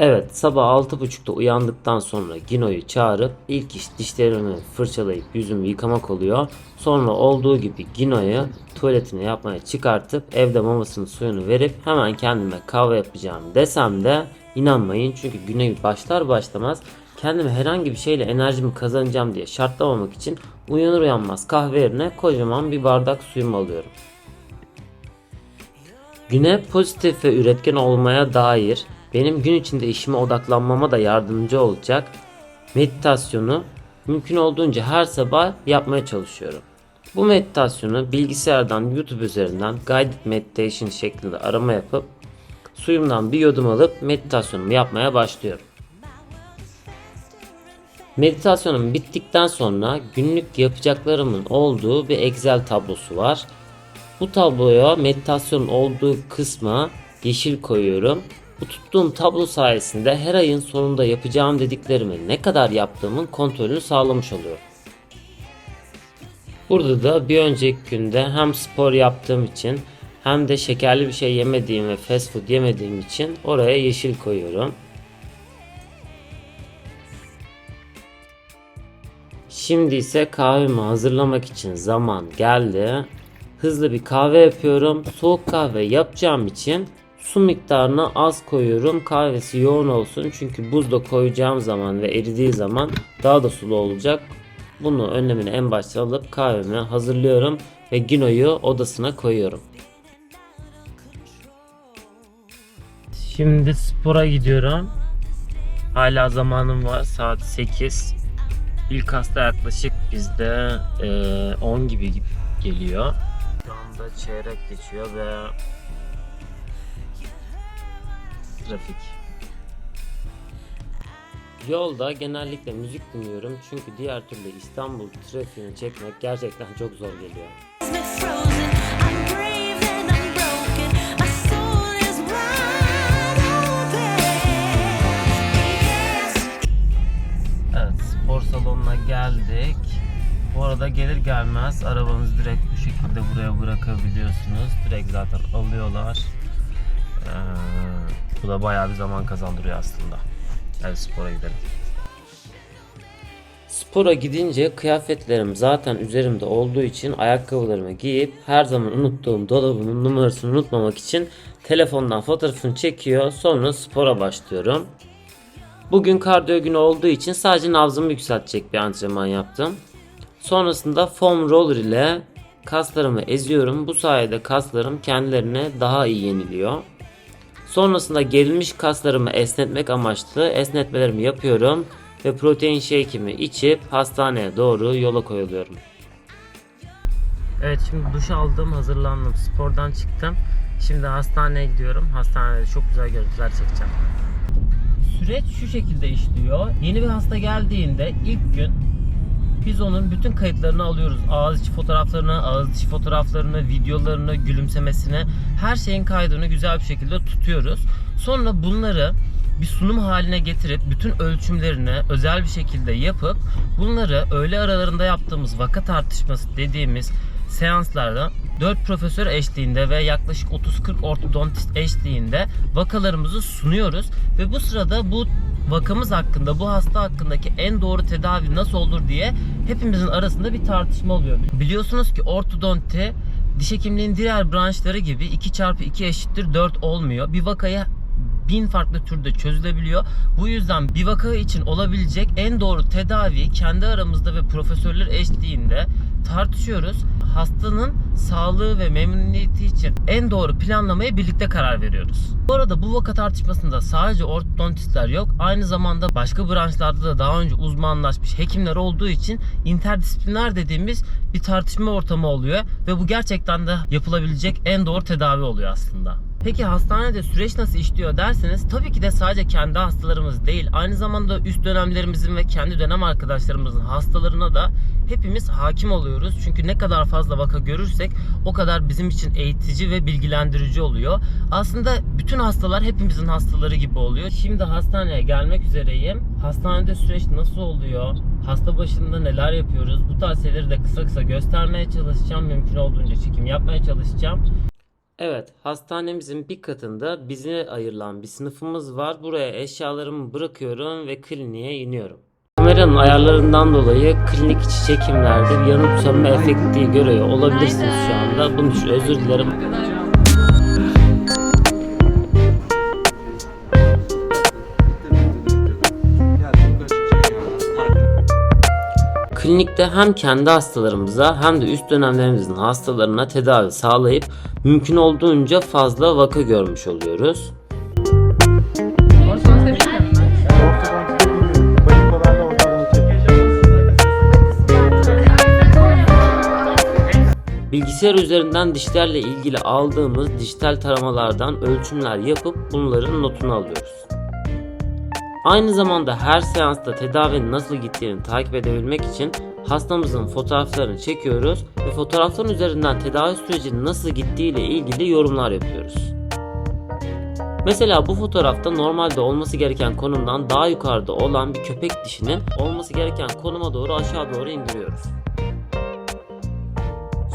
Evet sabah 6.30'da uyandıktan sonra Gino'yu çağırıp ilk iş dişlerimi fırçalayıp yüzümü yıkamak oluyor. Sonra olduğu gibi Gino'yu tuvaletini yapmaya çıkartıp evde mamasının suyunu verip hemen kendime kahve yapacağım desem de inanmayın çünkü güne başlar başlamaz kendime herhangi bir şeyle enerjimi kazanacağım diye şartlamamak için uyanır uyanmaz kahve yerine kocaman bir bardak suyumu alıyorum. Güne pozitif ve üretken olmaya dair benim gün içinde işime odaklanmama da yardımcı olacak meditasyonu mümkün olduğunca her sabah yapmaya çalışıyorum. Bu meditasyonu bilgisayardan YouTube üzerinden Guided Meditation şeklinde arama yapıp suyumdan bir yudum alıp meditasyonumu yapmaya başlıyorum. Meditasyonum bittikten sonra günlük yapacaklarımın olduğu bir Excel tablosu var. Bu tabloya meditasyonun olduğu kısma yeşil koyuyorum. Bu tuttuğum tablo sayesinde her ayın sonunda yapacağım dediklerimi ne kadar yaptığımın kontrolünü sağlamış oluyorum. Burada da bir önceki günde hem spor yaptığım için hem de şekerli bir şey yemediğim ve fast food yemediğim için oraya yeşil koyuyorum. Şimdi ise kahvemi hazırlamak için zaman geldi. Hızlı bir kahve yapıyorum. Soğuk kahve yapacağım için su miktarını az koyuyorum. Kahvesi yoğun olsun. Çünkü buzda koyacağım zaman ve eridiği zaman daha da sulu olacak. Bunu önlemini en başta alıp kahvemi hazırlıyorum ve Gino'yu odasına koyuyorum. Şimdi spora gidiyorum. Hala zamanım var. Saat 8. İlk hasta yaklaşık bizde eee, 10 gibi geliyor. Şu anda çeyrek geçiyor ve trafik. Yolda genellikle müzik dinliyorum çünkü diğer türlü İstanbul trafiğini çekmek gerçekten çok zor geliyor. Evet spor salonuna geldik. Bu arada gelir gelmez arabanızı direkt bu şekilde buraya bırakabiliyorsunuz. Direkt zaten alıyorlar. Ee, bu da bayağı bir zaman kazandırıyor aslında. Hadi spora gidelim. Spora gidince kıyafetlerim zaten üzerimde olduğu için ayakkabılarımı giyip her zaman unuttuğum dolabımın numarasını unutmamak için telefondan fotoğrafını çekiyor sonra spora başlıyorum. Bugün kardiyo günü olduğu için sadece nabzımı yükseltecek bir antrenman yaptım. Sonrasında foam roller ile kaslarımı eziyorum. Bu sayede kaslarım kendilerine daha iyi yeniliyor. Sonrasında gerilmiş kaslarımı esnetmek amaçlı esnetmelerimi yapıyorum ve protein shake'imi içip hastaneye doğru yola koyuluyorum. Evet şimdi duş aldım, hazırlandım, spordan çıktım. Şimdi hastaneye gidiyorum. Hastanede çok güzel görüntüler çekeceğim. Süreç şu şekilde işliyor. Yeni bir hasta geldiğinde ilk gün biz onun bütün kayıtlarını alıyoruz. Ağız içi fotoğraflarını, ağız içi fotoğraflarını, videolarını, gülümsemesini, her şeyin kaydını güzel bir şekilde tutuyoruz. Sonra bunları bir sunum haline getirip bütün ölçümlerini özel bir şekilde yapıp bunları öğle aralarında yaptığımız vaka tartışması dediğimiz seanslarda 4 profesör eşliğinde ve yaklaşık 30-40 ortodontist eşliğinde vakalarımızı sunuyoruz ve bu sırada bu vakamız hakkında, bu hasta hakkındaki en doğru tedavi nasıl olur diye hepimizin arasında bir tartışma oluyor. Biliyorsunuz ki ortodonti diş hekimliğin diğer branşları gibi 2 çarpı 2 eşittir 4 olmuyor. Bir vakayı bin farklı türde çözülebiliyor. Bu yüzden bir vaka için olabilecek en doğru tedaviyi kendi aramızda ve profesörler eşliğinde tartışıyoruz. Hastanın sağlığı ve memnuniyeti için en doğru planlamaya birlikte karar veriyoruz. Bu arada bu vaka tartışmasında sadece ortodontistler yok. Aynı zamanda başka branşlarda da daha önce uzmanlaşmış hekimler olduğu için interdisipliner dediğimiz bir tartışma ortamı oluyor ve bu gerçekten de yapılabilecek en doğru tedavi oluyor aslında. Peki hastanede süreç nasıl işliyor derseniz tabii ki de sadece kendi hastalarımız değil aynı zamanda üst dönemlerimizin ve kendi dönem arkadaşlarımızın hastalarına da hepimiz hakim oluyoruz. Çünkü ne kadar fazla vaka görürsek o kadar bizim için eğitici ve bilgilendirici oluyor. Aslında bütün hastalar hepimizin hastaları gibi oluyor. Şimdi hastaneye gelmek üzereyim. Hastanede süreç nasıl oluyor? Hasta başında neler yapıyoruz? Bu tarz şeyleri de kısa kısa göstermeye çalışacağım. Mümkün olduğunca çekim yapmaya çalışacağım. Evet, hastanemizin bir katında bize ayrılan bir sınıfımız var. Buraya eşyalarımı bırakıyorum ve kliniğe iniyorum. Kameranın ayarlarından dolayı klinik içi çekimlerde yanıp sönme efekti görüyor olabilirsiniz şu anda. Bunun için özür dilerim. Klinikte hem kendi hastalarımıza hem de üst dönemlerimizin hastalarına tedavi sağlayıp mümkün olduğunca fazla vaka görmüş oluyoruz. Bilgisayar üzerinden dişlerle ilgili aldığımız dijital taramalardan ölçümler yapıp bunların notunu alıyoruz. Aynı zamanda her seansta tedavinin nasıl gittiğini takip edebilmek için hastamızın fotoğraflarını çekiyoruz ve fotoğrafların üzerinden tedavi sürecinin nasıl gittiği ile ilgili yorumlar yapıyoruz. Mesela bu fotoğrafta normalde olması gereken konumdan daha yukarıda olan bir köpek dişini olması gereken konuma doğru aşağı doğru indiriyoruz.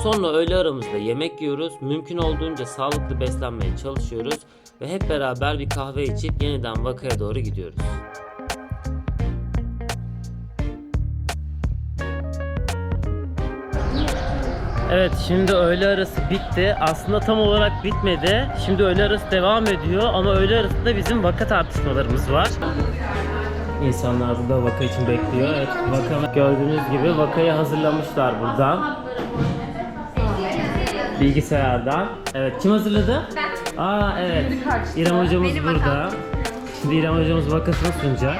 Sonra öğle aramızda yemek yiyoruz. Mümkün olduğunca sağlıklı beslenmeye çalışıyoruz ve hep beraber bir kahve içip yeniden vakaya doğru gidiyoruz. Evet şimdi öğle arası bitti. Aslında tam olarak bitmedi. Şimdi öğle arası devam ediyor ama öğle arasında bizim vaka tartışmalarımız var. İnsanlar burada vaka için bekliyor. Evet, vaka gördüğünüz gibi vakayı hazırlamışlar buradan. Bilgisayardan. Evet kim hazırladı? Ben. Aa evet. İrem hocamız burada. Şimdi İrem hocamız vakasını sunacak.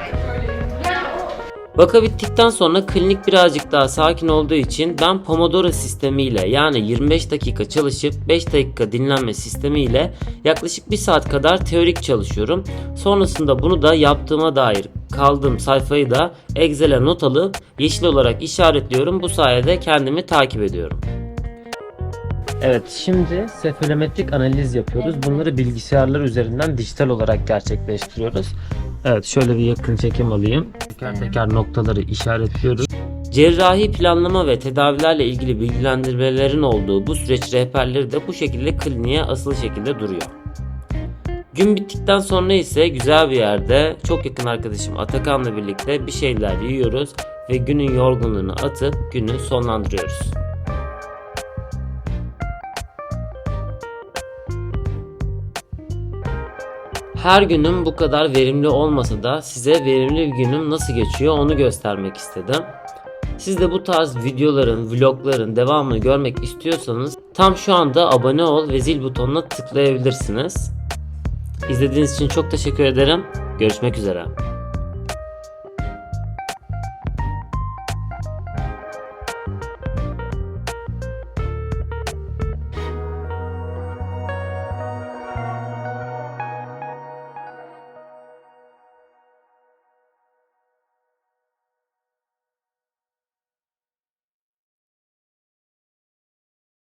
Vaka bittikten sonra klinik birazcık daha sakin olduğu için ben Pomodoro sistemiyle yani 25 dakika çalışıp 5 dakika dinlenme sistemiyle yaklaşık 1 saat kadar teorik çalışıyorum. Sonrasında bunu da yaptığıma dair kaldığım sayfayı da Excel'e not alıp yeşil olarak işaretliyorum. Bu sayede kendimi takip ediyorum. Evet şimdi sefalometrik analiz yapıyoruz. Bunları bilgisayarlar üzerinden dijital olarak gerçekleştiriyoruz. Evet şöyle bir yakın çekim alayım. Teker teker noktaları işaretliyoruz. Cerrahi planlama ve tedavilerle ilgili bilgilendirmelerin olduğu bu süreç rehberleri de bu şekilde kliniğe asılı şekilde duruyor. Gün bittikten sonra ise güzel bir yerde çok yakın arkadaşım Atakan'la birlikte bir şeyler yiyoruz ve günün yorgunluğunu atıp günü sonlandırıyoruz. Her günüm bu kadar verimli olmasa da size verimli bir günüm nasıl geçiyor onu göstermek istedim. Siz de bu tarz videoların, vlogların devamını görmek istiyorsanız tam şu anda abone ol ve zil butonuna tıklayabilirsiniz. İzlediğiniz için çok teşekkür ederim. Görüşmek üzere.